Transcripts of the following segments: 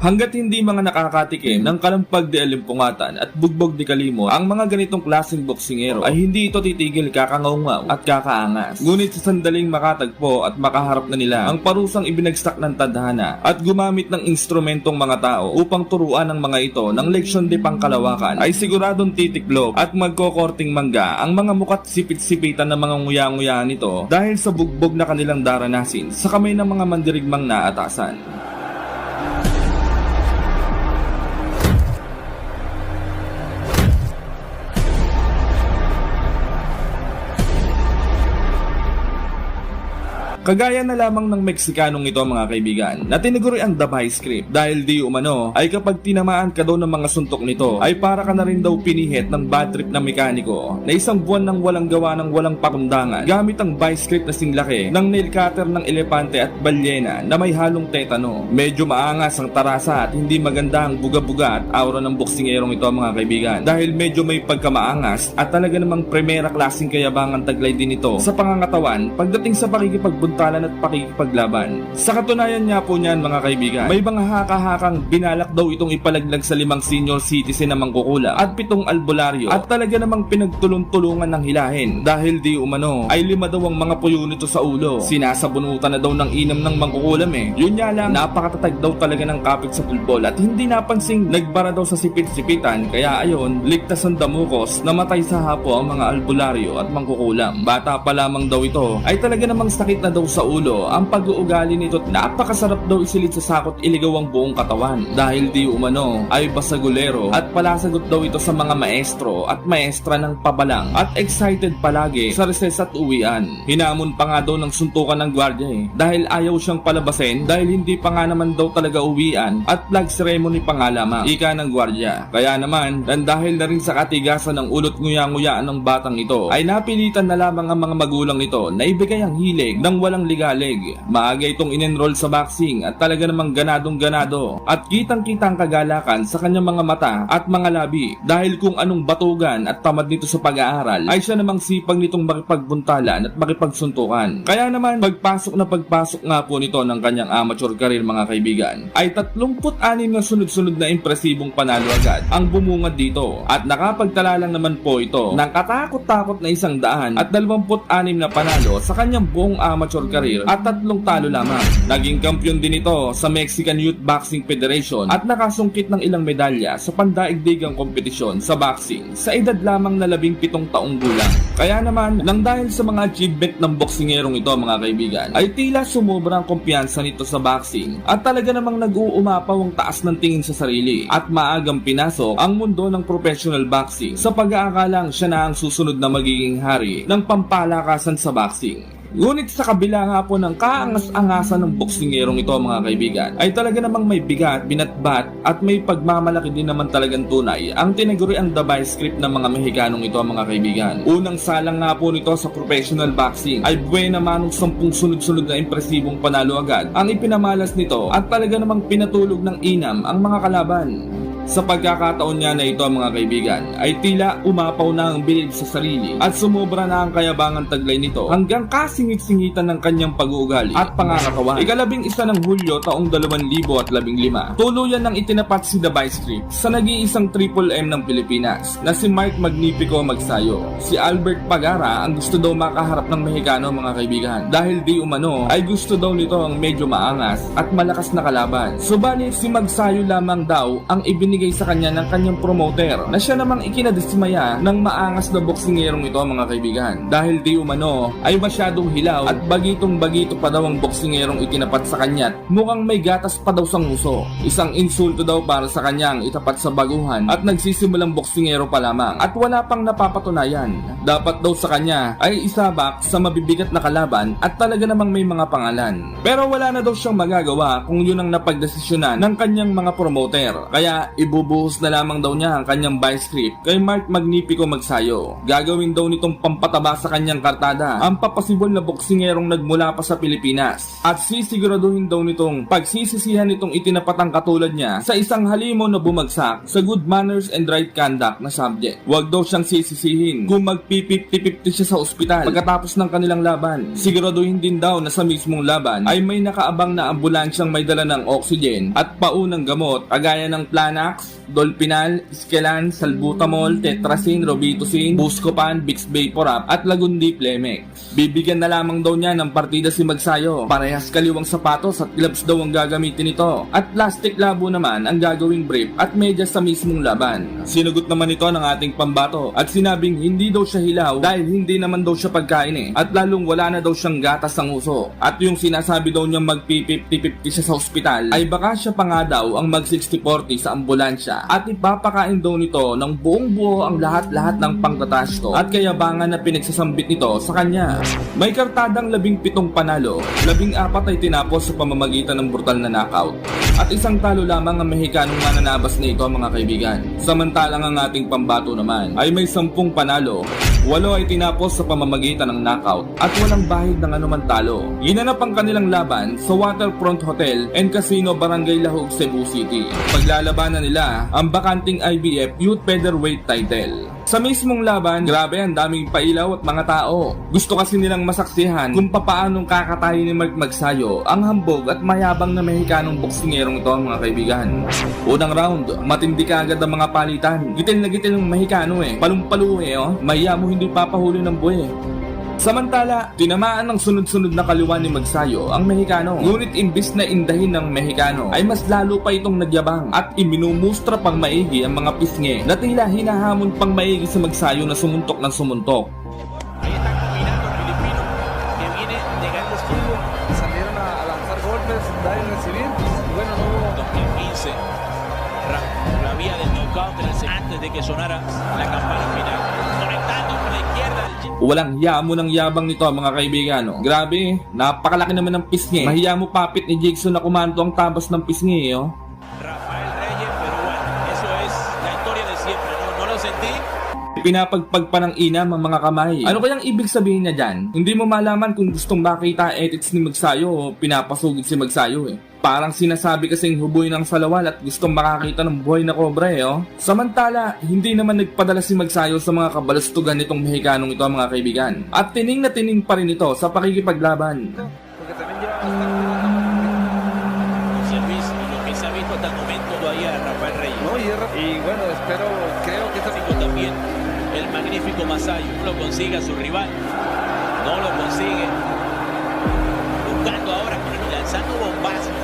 Hanggat hindi mga nakakatikim ng kalampag di alimpungatan at bugbog di kalimo, ang mga ganitong klaseng boksingero ay hindi ito titigil kakangaungaw at kakaangas. Ngunit sa sandaling makatagpo at makaharap na nila ang parusang ibinagsak ng tadhana at gumamit ng instrumentong mga tao upang turuan ng mga ito ng leksyon di pangkalawakan ay siguradong titiklop at magkokorting mangga ang mga mukat sipit-sipitan ng mga nguya-nguya nito dahil sa bugbog na kanilang daranasin sa kamay ng mga mandirigmang naatasan. Kagaya na lamang ng Meksikanong ito mga kaibigan na tiniguri ang Dabay script dahil di umano ay kapag tinamaan ka daw ng mga suntok nito ay para ka na rin daw pinihit ng bad trip na mekaniko na isang buwan nang walang gawa ng walang pakundangan gamit ang Vice script na singlaki ng nail cutter ng elepante at balyena na may halong tetano. Medyo maangas ang tarasa at hindi maganda ang buga-buga at aura ng boksingerong ito mga kaibigan dahil medyo may pagkamaangas at talaga namang primera klaseng kayabangan taglay din ito sa pangangatawan pagdating sa pakikipagbuntalan at pakikipaglaban. Sa katunayan nga po niyan mga kaibigan, may mga haka-hakang binalak daw itong ipalaglag sa limang senior citizen na mangkukulam at pitong albularyo at talaga namang pinagtulong-tulungan ng hilahin dahil di umano ay lima daw ang mga puyo nito sa ulo. Sinasabunutan na daw ng inam ng mangkukulam eh. Yun nga lang, napakatatag daw talaga ng kapit sa pulbol at hindi napansing nagbara daw sa sipit-sipitan kaya ayon, ligtas ang damukos namatay sa hapo ang mga albularyo at mangkukulam. Bata pa lamang daw ito ay talaga namang sakit na daw sa ulo ang pag-uugali nito at napakasarap daw isilid sa sakot iligaw ang buong katawan dahil di umano ay basagulero at palasagot daw ito sa mga maestro at maestra ng pabalang at excited palagi sa recess at uwian. Hinamon pa nga daw ng suntukan ng gwardya eh dahil ayaw siyang palabasin dahil hindi pa nga naman daw talaga uwian at flag ceremony pa nga lamang ika ng gwardya. Kaya naman dan dahil na rin sa katigasan ng ulot nguya-nguyaan ng batang ito ay napilitan na lamang ang mga magulang nito na ibigay ang hilig ng walang ligalig. Maaga itong in-enroll sa boxing at talaga namang ganadong ganado at kitang-kitang kagalakan sa kanyang mga mata at mga labi dahil kung anong batugan at tamad nito sa pag-aaral ay siya namang sipag nitong makipagbuntalan at makipagsuntukan. Kaya naman pagpasok na pagpasok nga po nito ng kanyang amateur career mga kaibigan ay 36 na sunod-sunod na impresibong panalo agad ang bumungad dito at nakapagtala lang naman po ito ng katakot-takot na isang daan at 26 na panalo sa kanyang buong amateur career at tatlong talo lamang. Naging kampiyon din ito sa Mexican Youth Boxing Federation at nakasungkit ng ilang medalya sa pandaigdigang kompetisyon sa boxing sa edad lamang na 17 taong gulang. Kaya naman, nang dahil sa mga achievement ng boksingerong ito mga kaibigan, ay tila sumobra ang kumpiyansa nito sa boxing at talaga namang nag-uumapaw ang taas ng tingin sa sarili at maagang pinasok ang mundo ng professional boxing sa pag-aakalang siya na ang susunod na magiging hari ng pampalakasan sa boxing. Ngunit sa kabila nga po ng kaangas-angasan ng boksingerong ito mga kaibigan, ay talaga namang may bigat, binatbat at may pagmamalaki din naman talagang tunay ang tinaguri ang dabay script ng mga Mexikanong ito mga kaibigan. Unang salang nga po nito sa professional boxing ay buwena manong sampung sunod-sunod na impresibong panalo agad ang ipinamalas nito at talaga namang pinatulog ng inam ang mga kalaban. Sa pagkakataon niya na ito mga kaibigan, ay tila umapaw na ang bilib sa sarili at sumobra na ang kayabangan taglay nito hanggang kasingit-singitan ng kanyang pag-uugali at pangangatawan. Ikalabing isa ng Hulyo taong 2015, tuluyan ng itinapat si The Vice Script sa nag-iisang Triple M ng Pilipinas na si Mike Magnifico Magsayo. Si Albert Pagara ang gusto daw makaharap ng Mexicano mga kaibigan dahil di umano ay gusto daw nito ang medyo maangas at malakas na kalaban. Subalit si Magsayo lamang daw ang ibinigay sa kanya ng kanyang promoter na siya namang ikinadismaya ng maangas na boksingerong ito mga kaibigan dahil di umano ay masyadong hilaw at bagitong bagito pa daw ang boksingerong itinapat sa kanya at mukhang may gatas pa daw sa nguso. Isang insulto daw para sa kanyang itapat sa baguhan at nagsisimulang boksingero pa lamang at wala pang napapatunayan. Dapat daw sa kanya ay isabak sa mabibigat na kalaban at talaga namang may mga pangalan. Pero wala na daw siyang magagawa kung yun ang napagdesisyonan ng kanyang mga promoter. Kaya ibubuhos na lamang daw niya ang kanyang vice grip kay Mark Magnifico Magsayo. Gagawin daw nitong pampataba sa kanyang kartada ang papasibol na boksingerong nagmula pa sa Pilipinas. At sisiguraduhin daw nitong pagsisisihan nitong itinapatang katulad niya sa isang halimo na bumagsak sa good manners and right conduct na subject. Huwag daw siyang sisisihin kung magpipipti-pipti siya sa ospital pagkatapos ng kanilang laban. Siguraduhin din daw na sa mismong laban ay may nakaabang na ambulansyang may dala ng oxygen at paunang gamot kagaya ng Planax, Dolpinal, Skelan, Salbutamol, Tetrasin, Robitussin, Buscopan, Bix Vaporub at Lagundi Plemex. Bibigyan na lamang daw niya ng partida si Magsayo. Parehas kaliwang sapatos at gloves daw ang gagamitin nito. At plastic labo naman ang gagawing brief at medyas sa mismong laban. Sinugot naman ito ng ating pambato at sinabing hindi daw siya hilaw dahil hindi naman daw siya pagkain eh. At lalong wala na daw siyang gatas sa nguso. At yung sinasabi daw niyang magpi-50-50 siya sa ospital ay baka siya pa nga daw ang mag-60-40 sa ambulansya at ipapakain daw nito ng buong buo ang lahat-lahat ng pangtatasto at kayabangan na pinagsasambit nito sa kanya. May kartadang labing pitong panalo, labing apat ay tinapos sa pamamagitan ng brutal na knockout at isang talo lamang ang Mexicanong mananabas na ito mga kaibigan. Samantalang ang ating pambato naman ay may sampung panalo, walo ay tinapos sa pamamagitan ng knockout at walang bahid ng anuman talo. Ginanap ang kanilang laban sa Waterfront Hotel and Casino Barangay Lahog, Cebu City. Paglalabanan nila ang bakanting IBF Youth Featherweight title. Sa mismong laban, grabe ang daming pailaw at mga tao. Gusto kasi nilang masaksihan kung papaanong kakatayin ni Mark Magsayo ang hambog at mayabang na Mexicanong boksingerong ito mga kaibigan. Unang round, matindi ka agad ang mga palitan. Gitil na gitil ng Mexicano eh. Palumpalo eh oh. Maya mo hindi papahuli ng buhay. Samantala, tinamaan ng sunod-sunod na kaliwa ni Magsayo ang Mexicano. Ngunit imbis na indahin ng Mexicano, ay mas lalo pa itong nagyabang at iminumustra pang maigi ang mga pisngi na tila hinahamon pang maigi sa Magsayo na sumuntok ng sumuntok. Ahí está combinando el filipino que viene de grandes estuvo, salieron a, a lanzar golpes, dar y recibir, y bueno, no hubo 2015. Ra- La vía del knockout en el se- antes de que sonara la campana Walang yamo ng yabang nito mga kaibigan. no? Grabe, napakalaki naman ng pisngi. Mahiya mo papit ni Jigsaw na kumanto ang tabas ng pisngi. Oh. Pinapagpag pa ng inam ang mga kamay. Ano kayang ibig sabihin niya dyan? Hindi mo malaman kung gustong makita edits ni Magsayo o pinapasugid si Magsayo eh. Parang sinasabi kasing huboy ng salawal at gustong makakita ng buhay na kobra eh oh. Samantala, hindi naman nagpadala si Magsayo sa mga kabalastugan nitong Mexicanong ito mga kaibigan. At tining na tining pa rin ito sa pakikipaglaban. Magnífico Masayo. No lo consigue a su rival. No lo consigue. Buscando ahora, lanzando bombazos.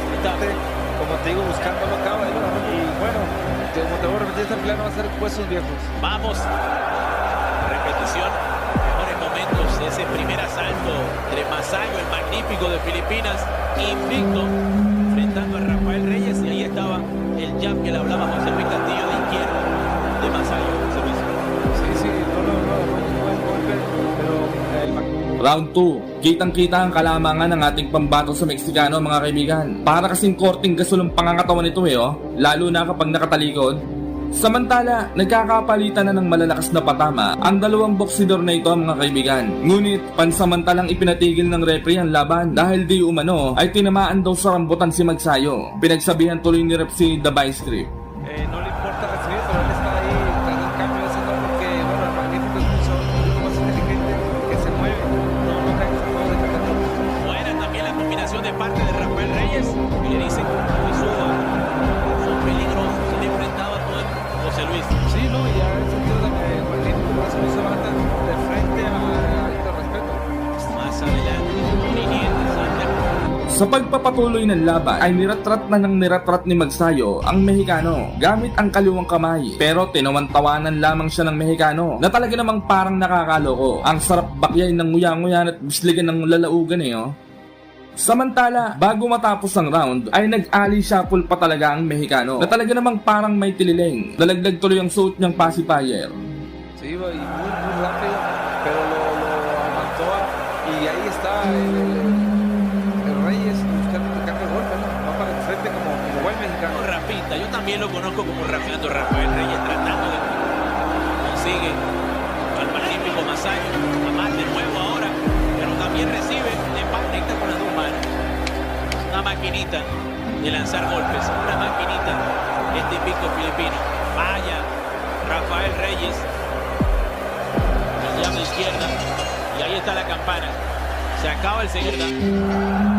Como te digo, buscando no acaba. Y bueno, como te voy a repetir, este plano va a ser huesos viejos. Vamos. Repetición. Mejores momentos de ese primer asalto entre Masayo, el magnífico de Filipinas, invicto, enfrentando a Rafael Reyes. Y ahí estaba el jab que le hablaba José Luis Castillo de izquierda de Masayo. Round 2, kitang-kita ang kalamangan ng ating pambato sa Meksikano mga kaibigan. Para kasing korting gasol ang pangangatawan nito eh oh, lalo na kapag nakatalikod. Samantala, nagkakapalitan na ng malalakas na patama ang dalawang boksidor na ito mga kaibigan. Ngunit pansamantalang ipinatigil ng referee ang laban dahil di umano ay tinamaan daw sa rambutan si Magsayo. Pinagsabihan tuloy ni ref si The Vice Grip. eh, no Sa pagpapatuloy ng laban ay niratrat na ng niratrat ni Magsayo ang Mexicano gamit ang kaliwang kamay pero tinawantawanan lamang siya ng Mexicano na talaga namang parang nakakaloko. Ang sarap bakyay ng nguya-nguyan at bisligan ng lalaugan eh oh. Samantala, bago matapos ang round, ay nag-ali shuffle pa talaga ang Mexicano na talaga namang parang may tililing. Nalagdag tuloy ang suot niyang pacifier. Se iba como Rafael Rafael Reyes tratando de consigue al magnífico Masayo, más de nuevo ahora, pero también recibe de conecta con las dos manos. Una maquinita de lanzar golpes, una maquinita este invicto filipino. Vaya, Rafael Reyes, la llama izquierda, y ahí está la campana. Se acaba el segundo.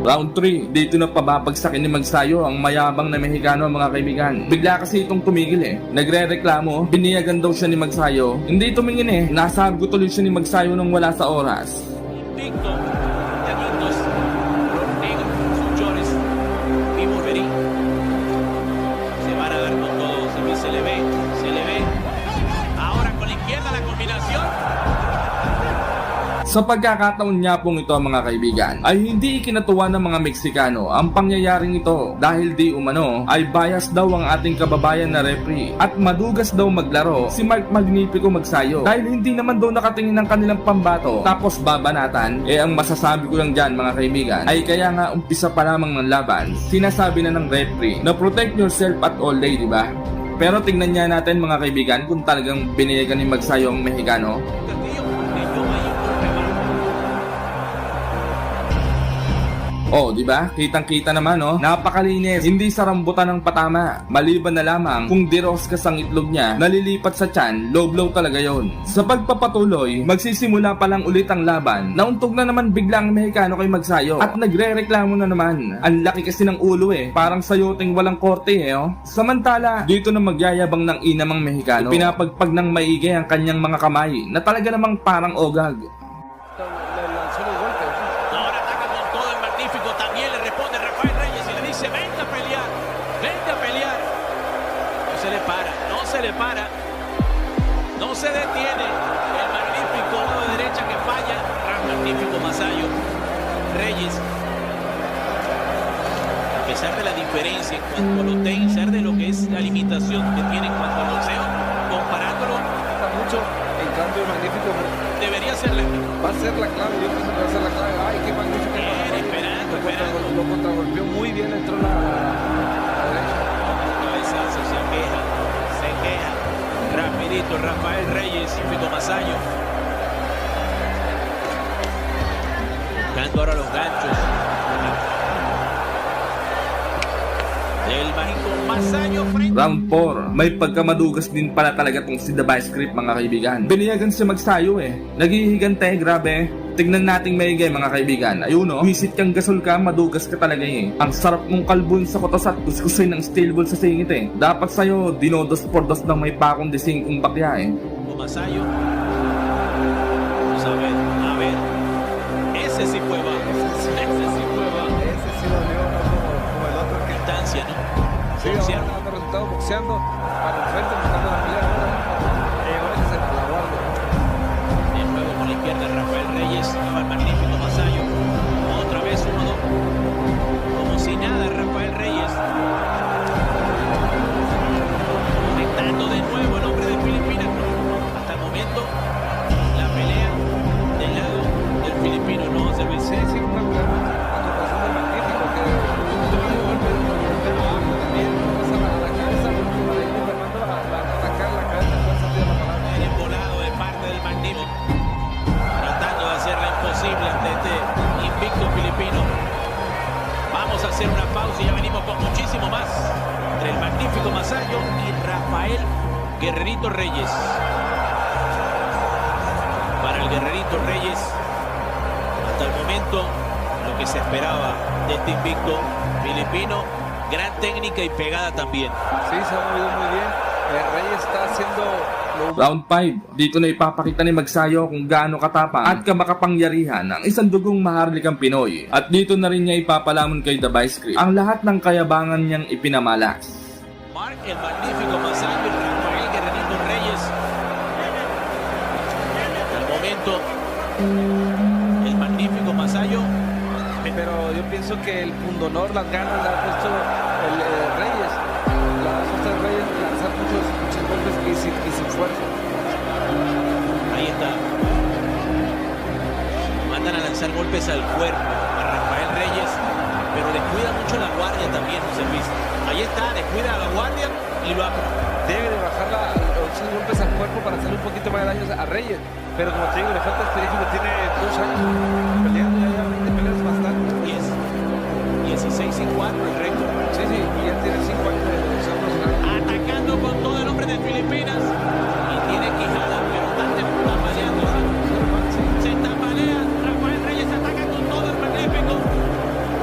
Round 3, dito na pababagsakin ni Magsayo ang mayabang na Mexicano mga kaibigan. Bigla kasi itong tumigil eh. Nagre-reklamo, biniyagan daw siya ni Magsayo. Hindi tumingin eh, nasago tuloy siya ni Magsayo nang wala sa oras. Invicto, Sa pagkakataon niya pong ito mga kaibigan, ay hindi ikinatuwa ng mga Meksikano ang pangyayaring ito. Dahil di umano ay bias daw ang ating kababayan na referee at madugas daw maglaro si Mark Magnifico Magsayo. Dahil hindi naman daw nakatingin ng kanilang pambato. Tapos babanatan eh ang masasabi ko lang dyan mga kaibigan ay kaya nga umpisa pa lamang ng laban sinasabi na ng referee na protect yourself at all day di ba? Pero tingnan niya natin mga kaibigan kung talagang biniyagan ni Magsayo ang Mexicano Oh, di ba? Kitang-kita naman, no? Napakalinis. Hindi sa rambutan ng patama. Maliban na lamang kung diroskas ang itlog niya, nalilipat sa tiyan, low-blow talaga yon. Sa pagpapatuloy, magsisimula pa lang ulit ang laban. Nauntog na naman bigla ang Mexicano kay Magsayo at nagre-reklamo na naman. Ang laki kasi ng ulo eh. Parang sayoting walang korte eh, oh. Samantala, dito na magyayabang ng inamang Mexicano. Pinapagpag ng maigi ang kanyang mga kamay na talaga namang parang ogag. Pesar de la diferencia en cuanto a lo tenser de lo que es la limitación que tiene en cuanto al boxeo, comparándolo, Está mucho. En cambio, magnífico debería ser la va a ser la clave. Yo pienso que va a ser la clave. Ay, qué magnífico. Bien, esperando, esperando. Lo contragolpeó muy bien. Entró la, la derecha. Cabezazo, se queja, se queja. Rapidito, Rafael Reyes y Fico Masayo. Buscando ahora los ganchos. Round 4, may pagkamadugas din pala talaga tong si The Vice Script mga kaibigan. Biniyagan si Magsayo eh. Naghihigante, grabe. Tignan nating maigay mga kaibigan. Ayun no, visit kang gasol ka, madugas ka talaga eh. Ang sarap mong kalbon sa kotos at kuskusin ng steel ball sa singit eh. Dapat sa'yo, dinodos por dos ng may pakong dising kong bakya eh. Masayo. 两个。Esperaba de este invicto filipino, gran técnica y pegada también. Sí, se ha movido muy bien. Eh, Reyes está haciendo Round 5, dito na ipapakita ni Magsayo kung gaano katapang at kamakapangyarihan ang isang dugong maharlikang Pinoy. At dito na rin niya ipapalamon kay The Vice Script ang lahat ng kayabangan niyang ipinamalas. Mark, el magnífico Masayo y Rafael Guerrerito Reyes. El momento, Que el pundonor, las ganas le ha puesto el eh, Reyes. Las otras Reyes lanzar muchos, muchos golpes y sin, y sin fuerza. Ahí está. Mandan a lanzar golpes al cuerpo a Rafael Reyes. pero descuida mucho la guardia también, José Luis. Ahí está, descuida la guardia y lo. Debe de bajar la, los golpes al cuerpo para hacerle un poquito más de daño a Reyes. Pero como te digo, le falta experiencia, tiene dos años peleando, 10, 16 y 4 el récord. Sí, sí, y ya tiene 5 años de ser profesional. Atacando con todo el hombre de Filipinas. Y tiene Quijada, pero está tambaleando. Se tambalea. Rafael Reyes ataca con todo el magnífico.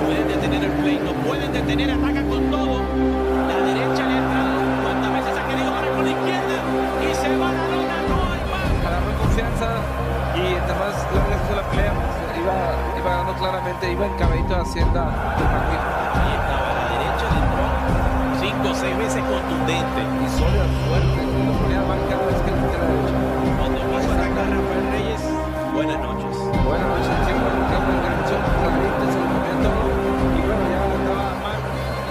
Pueden detener el pleito, pueden detener, ataca con todo. La derecha le ha entrado. ¿Cuántas veces ha querido ahora con la izquierda? Y se va la lona, no hay más. agarró confianza y entre más larga se hizo la pelea, iba, iba ganando claramente, iba en caballito de Hacienda estaba a la derecha dentro. Cinco o seis veces contundente. Y solo fuerte. Lo ponía marcar más que la derecha. Cuando quiso atacar Rafael Reyes, buenas noches. Buenas noches, tiempo, tiempo de canción, clarita, se momento. Y bueno, ya estaba mal.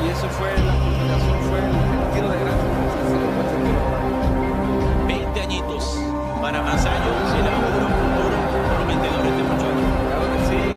Y eso fue la culminación, fue el tiro de gracia. 20 añitos para Masayo Silao.